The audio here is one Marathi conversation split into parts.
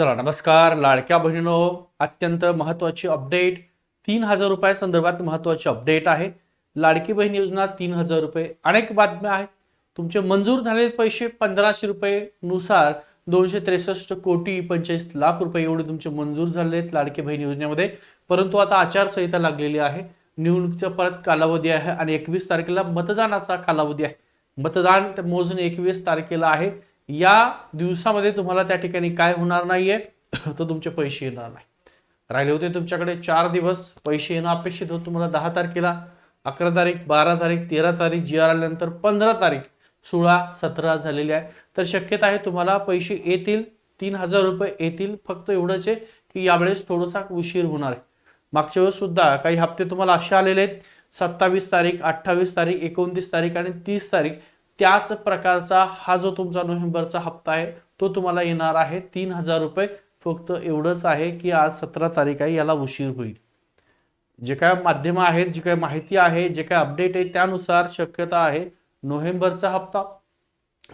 चला नमस्कार. लाडक्या बहिणीनो अत्यंत महत्वाची अपडेट तीन हजार रुपया संदर्भात महत्वाची अपडेट आहे. लाडकी बहीण योजना तीन हजार रुपये. अनेक बातम्या आहेत. तुमचे मंजूर झालेले पैसे पंधराशे रुपये नुसार दोनशे त्रेसष्ट कोटी पंचेचाळीस लाख रुपये एवढे तुमचे मंजूर झालेले आहेत लाडकी बहीण योजनेमध्ये. परंतु आता आचारसंहिता लागलेली आहे. निवडणुकीचा परत कालावधी आहे आणि एकवीस तारखेला मतदानाचा कालावधी आहे. मतदान मोजणी एकवीस तारखेला आहे. या दिवसामध्ये तुम्हाला त्या ठिकाणी काय होणार नाहीये तर तुमचे पैसे येणार नाही. राहिले होते तुमच्याकडे चार दिवस पैसे येणं अपेक्षित होतं तुम्हाला दहा तारखेला. अकरा तारीख बारा तारीख तेरा तारीख जी आर आल्यानंतर पंधरा तारीख सोळा सतरा झालेली आहे. तर शक्यता आहे तुम्हाला पैसे येतील तीन हजार रुपये येतील फक्त एवढंच आहे की यावेळेस थोडासा उशीर होणार आहे. मागच्या वेळेस सुद्धा काही हप्ते तुम्हाला असे आलेले आहेत सत्तावीस तारीख अठ्ठावीस तारीख एकोणतीस तारीख आणि तीस तारीख. त्याच प्रकारचा हा जो तुमचा नोव्हेंबरचा हप्ता आहे तो तुम्हाला येणार आहे तीन हजार रुपये. फक्त एवढंच आहे की आज सतरा तारीख आहे याला उशीर होईल. जे काय माध्यमं आहेत जी काय माहिती आहे जे काय अपडेट आहे त्यानुसार शक्यता आहे नोव्हेंबरचा हप्ता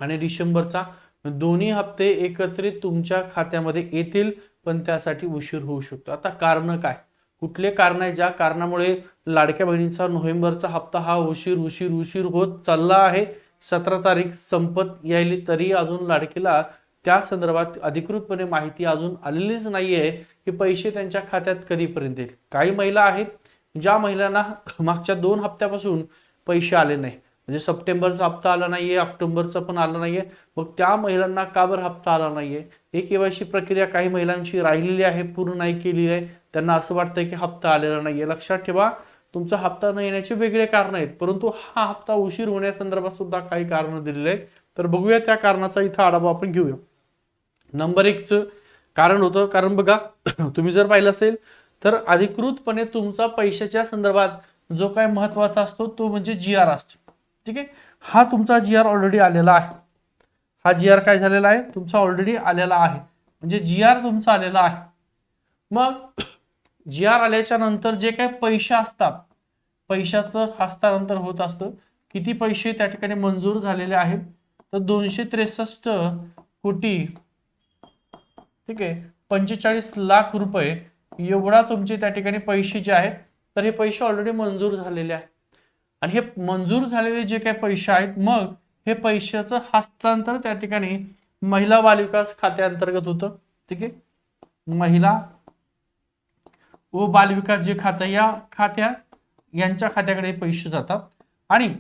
आणि डिसेंबरचा. दोन्ही हप्ते एकत्रित तुमच्या खात्यामध्ये येतील पण त्यासाठी उशीर होऊ शकतो. आता कारण काय? कुठले कारण आहे? ज्या कारणामुळे लाडक्या बहिणींचा नोव्हेंबरचा हप्ता हा उशीर उशीर उशीर होत चालला आहे. सतरा तारीख संपत यायली तरी अजून लाडकीला त्या संदर्भात अधिकृतपणे माहिती अजून आलेलीच नाहीये की पैसे त्यांच्या खात्यात कधीपर्यंत येतील. काही महिला आहेत ज्या महिलांना मागच्या दोन हप्त्यापासून पैसे आले नाही. म्हणजे सप्टेंबरचा हप्ता आला नाहीये ऑक्टोबरचा पण आला नाहीये. मग त्या महिलांना का बरं हप्ता आला नाहीये? एक केवायसी प्रक्रिया काही महिलांची राहिलेली आहे पूर्ण नाही केली आहे. त्यांना असं वाटतंय की हप्ता आलेला नाहीये. लक्षात ठेवा तुमचा हप्ता न येण्याचे वेगळे कारण आहेत परंतु हा हप्ता उशीर होण्यासंदर्भात सुद्धा काही कारण दिलेले आहेत. तर बघूया त्या कारणाचा इथं आढावा आपण घेऊया. नंबर एकचं कारण होतं कारण बघा तुम्ही जर पाहिलं असेल तर अधिकृतपणे तुमचा पैशाच्या संदर्भात जो काय महत्त्वाचा असतो तो म्हणजे जी आर असतो. ठीक आहे? हा तुमचा जी आर ऑलरेडी आलेला आहे. हा जी आर काय झालेला आहे? तुमचा ऑलरेडी आलेला आहे. म्हणजे जी आर तुमचा आलेला आहे. मग जी आर आल्याच्यानंतर जे काही पैसे असतात पैशाचं हस्तांतर होत असतं. किती पैसे त्या ठिकाणी मंजूर झालेले आहेत? तर दोनशे त्रेसष्ट कोटी ठीक आहे पंचेचाळीस लाख रुपये एवढा तुमचे त्या ठिकाणी पैसे जे आहेत तर हे पैसे ऑलरेडी मंजूर झालेले आहेत. आणि हे मंजूर झालेले जे काही पैसे आहेत मग हे पैशाचं हस्तांतर त्या ठिकाणी महिला बालविकास खात्याअंतर्गत होतं ठीक आहे. महिला व बालविकास जे खातं या खात्या यांच्या खात्याकडे पैसे जातात. आणि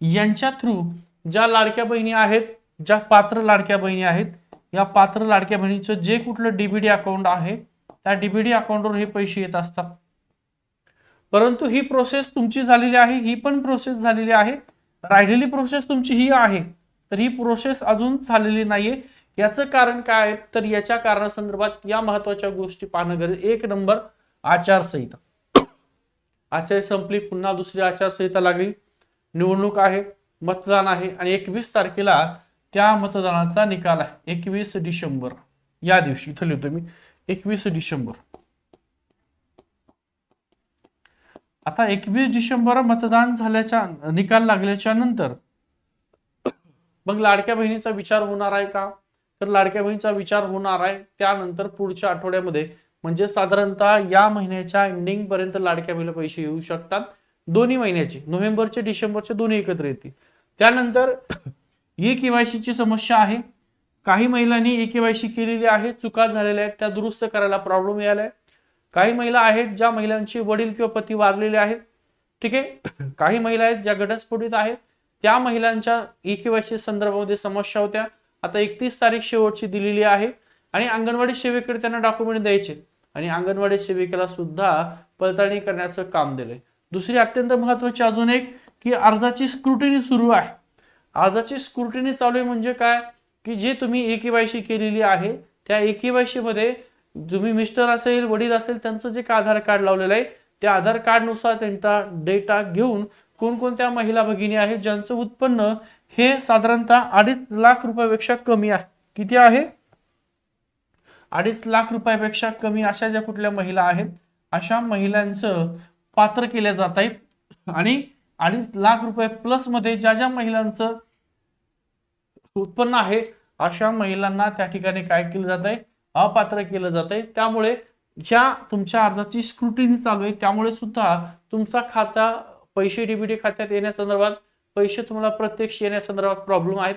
यांच्या थ्रू ज्या लाडक्या बहिणी आहेत ज्या पात्र लाडक्या बहिणी आहेत या पात्र लाडक्या बहिणीचं जे कुठलं डीबीडी अकाउंट आहे त्या डीबीडी अकाउंटवर हे पैसे येत असतात. परंतु ही प्रोसेस तुमची झालेली आहे ही पण प्रोसेस झालेली आहे. राहिलेली प्रोसेस तुमची ही आहे. तर ही प्रोसेस अजून झालेली नाहीये. याचं कारण काय? आहे तर याच्या कारणासंदर्भात या महत्त्वाच्या गोष्टी पाहणं गरज एक नंबर आचारसंहिता. आचार संपली पुन्हा दुसरी आचारसंहिता लागली. निवडणूक आहे मतदान आहे आणि एकवीस तारखेला त्या मतदानाचा निकाल आहे. एकवीस डिसेंबर. या दिवशी इथं लिहितो मी. एकवीस डिसेंबर. आता एकवीस डिसेंबर मतदान झाल्याच्या निकाल लागल्याच्या नंतर मग लाडक्या बहिणीचा विचार होणार आहे का? तर लाडक्या बहिणीचा विचार होणार आहे. त्यानंतर पुढच्या आठवड्यामध्ये म्हणजे साधारणतः या महिन्याच्या एंडिंग पर्यंत लाडक्या बहिणीला पैसे येऊ शकतात. दोन्ही महिन्याचे नोव्हेंबरचे डिसेंबरचे दोन्ही एकत्र येतील. त्यानंतर ई केवायसीची समस्या आहे. काही महिलांनी ई केवायसी केलेली आहे चुका झालेल्या आहेत त्या दुरुस्त करायला प्रॉब्लेम यायलाय. काही महिला आहेत ज्या महिलांचे वडील किंवा पती वारलेले आहेत. ठीक आहे? काही महिला आहेत ज्या घटस्फोटीत आहेत. त्या महिलांच्या ई केवायसी संदर्भामध्ये समस्या होत्या. आता एकतीस तारीख शेवटची दिलेली आहे. आणि अंगणवाडी सेवेकडे त्यांना डॉक्युमेंट द्यायचे. आणि अंगणवाडी सेविकेला सुद्धा पडताळणी करण्याचं काम दिलंय. दुसरी अत्यंत महत्वाची अजून एक की अर्जाची स्क्रुटिनी सुरू आहे. अर्जाची स्क्रुटिनी चालू आहे म्हणजे काय? की जे तुम्ही ए केलेली आहे त्या ए मध्ये तुम्ही मिस्टर असेल वडील असेल त्यांचं जे काय आधार कार्ड लावलेलं आहे त्या आधार कार्डनुसार त्यांचा डेटा घेऊन कोणकोणत्या महिला भगिनी आहेत ज्यांचं उत्पन्न हे साधारणतः अडीच लाख रुपयापेक्षा कमी आहे. किती आहे? अडीच लाख रुपयापेक्षा कमी अशा ज्या कुठल्या महिला आहेत अशा महिलांचं पात्र केले जात आहेत. आणि अडीच लाख रुपये प्लसमध्ये ज्या ज्या महिलांचं उत्पन्न आहे अशा महिलांना त्या ठिकाणी काय केलं जात आहे? अपात्र केलं जात आहे. त्यामुळे ज्या तुमच्या अर्जाची स्क्रुटिनी चालू आहे त्यामुळे सुद्धा तुमचा खाता पैसे डीबीटी खात्यात येण्यासंदर्भात पैसे तुम्हाला प्रत्यक्ष येण्यासंदर्भात प्रॉब्लेम आहेत.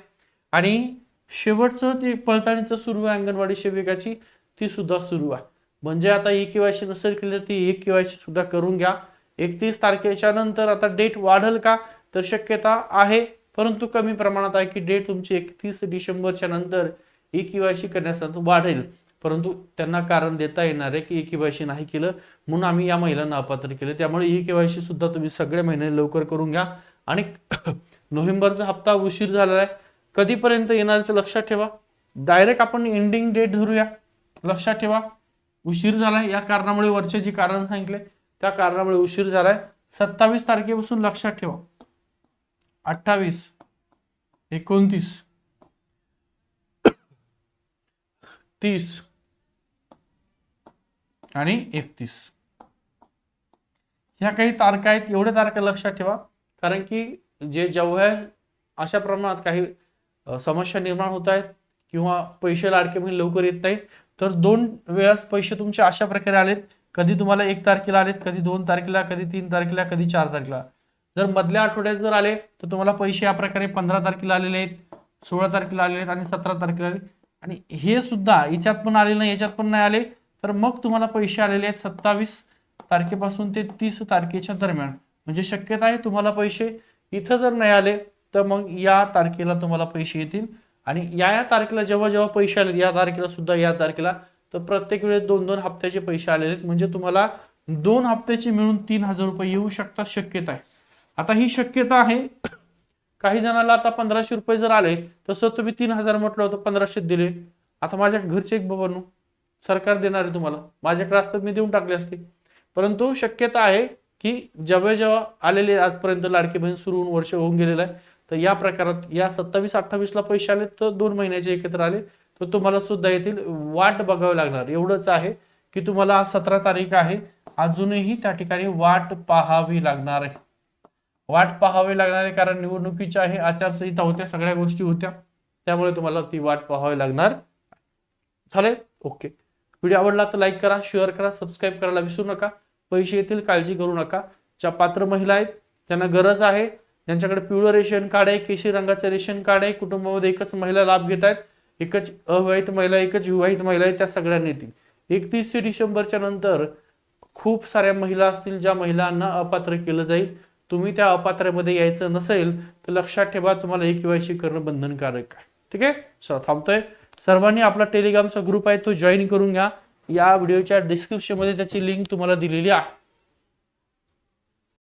आणि शेवटचं ते पडताळणीचं सुरू आहे अंगणवाडी सेविकाची ती सुद्धा सुरू आहे. म्हणजे आता ई केवायसी नसेल केली तर ती ई केवायसी सुद्धा करून घ्या. एकतीस तारखेच्या नंतर आता डेट वाढेल का? तर शक्यता आहे परंतु कमी प्रमाणात आहे की डेट तुमची एकतीस डिसेंबरच्या नंतर ई केवायसी करण्यासाठी वाढेल. परंतु त्यांना कारण देता येणार आहे की ई केवायसी नाही केलं म्हणून आम्ही या महिलांना अपात्र केले. त्यामुळे ई केवायसी सुद्धा तुम्ही सगळे महिने लवकर करून घ्या. आणि नोव्हेंबरचा हप्ता उशीर झालेला आहे. कधीपर्यंत येणारचं लक्षात ठेवा. डायरेक्ट आपण एंडिंग डेट धरूया. लक्षात ठेवा. उशीर झालाय. या कारणामुळे वरचे जे कारण सांगितले त्या कारणामुळे उशीर झालाय. सत्तावीस तारखेपासून लक्षात ठेवा. अठ्ठावीस एकोणतीस तीस आणि एकतीस. ह्या काही तारखा आहेत. एवढ्या तारखा लक्षात ठेवा. कारण की जे जेव्हा अशा प्रमाणात काही समस्या निर्माण होत आहेत किंवा पैसे लाडके म्हणजे लवकर येत नाहीत तर दोन वेळास पैसे तुमचे अशा प्रकारे आलेत कधी तुम्हाला एक तारखेला आलेत कधी दोन तारखेला कधी तीन तारखेला कधी चार तारखेला. जर मधल्या आठवड्यात जर आले तर तुम्हाला पैसे या प्रकारे पंधरा तारखेला आलेले आहेत सोळा तारखेला आलेले आहेत आणि सतरा तारखेला आले. आणि हे सुद्धा याच्यात पण आले नाही याच्यात पण नाही आले तर मग तुम्हाला पैसे आलेले आहेत सत्तावीस तारखेपासून ते तीस तारखेच्या दरम्यान. म्हणजे शक्यता आहे तुम्हाला पैसे इथं जर नाही आले तर मग या तारखेला तुम्हाला पैसे येतील. आणि या या तारखेला जेव्हा जेव्हा पैसे आले या तारखेला सुद्धा या तारखेला तर प्रत्येक वेळेस दोन दोन हप्त्याचे पैसे आलेले आहेत. म्हणजे तुम्हाला दोन हप्त्याचे मिळून तीन हजार रुपये येऊ शकतात शक्यता आहे. आता ही शक्यता आहे. काही जणांना आता पंधराशे रुपये जर आले तसं तुम्ही तीन हजार म्हटलं होतं पंधराशे दिले. आता माझ्या घरचे एक बाबांनो सरकार देणार आहे तुम्हाला. माझ्याकडे असतं मी देऊन टाकले असते. परंतु शक्यता आहे की जेव्हा जेव्हा आलेले आजपर्यंत लाडकी बहीण सुरू होऊन वर्ष होऊन गेलेलं आहे तर या प्रकारात या सत्तावीस अठ्ठावीसला पैसे आले तर दोन महिन्याचे एकत्र आले. तर तुम्हाला सुद्धा येथील वाट बघावी लागणार. एवढंच आहे की तुम्हाला आज सतरा तारीख आहे. अजूनही त्या ठिकाणी वाट पाहावी लागणार आहे. वाट पाहावी लागणार आहे कारण निवडणुकीच्या आहे आचारसंहिता होत्या सगळ्या गोष्टी होत्या. त्यामुळे तुम्हाला ती वाट पाहावी लागणार. चालेल? ओके. व्हिडिओ आवडला तर लाईक करा शेअर करा सबस्क्राईब करायला विसरू नका. पैसे येतील काळजी करू नका. ज्या पात्र महिला आहेत त्यांना गरज आहे. ज्यांच्याकडे पिवळं रेशन कार्ड आहे केशरी रंगाचं रेशन कार्ड आहे. कुटुंबामध्ये एकच महिला लाभ घेत आहेत एकच अविवाहित महिला एकच विवाहित महिला आहे त्या सगळ्यांनी येतील एकतीस डिसेंबरच्या नंतर खूप साऱ्या महिला असतील ज्या महिलांना अपात्र केलं जाईल. तुम्ही त्या अपात्रामध्ये यायचं नसेल तर लक्षात ठेवा तुम्हाला एक केवायसी करणं बंधनकारक आहे. ठीक आहे? चला थांबतोय. सर्वांनी आपला टेलिग्रामचा ग्रुप आहे तो जॉईन करून घ्या. या व्हिडिओच्या डिस्क्रिप्शनमध्ये त्याची लिंक तुम्हाला दिलेली आहे.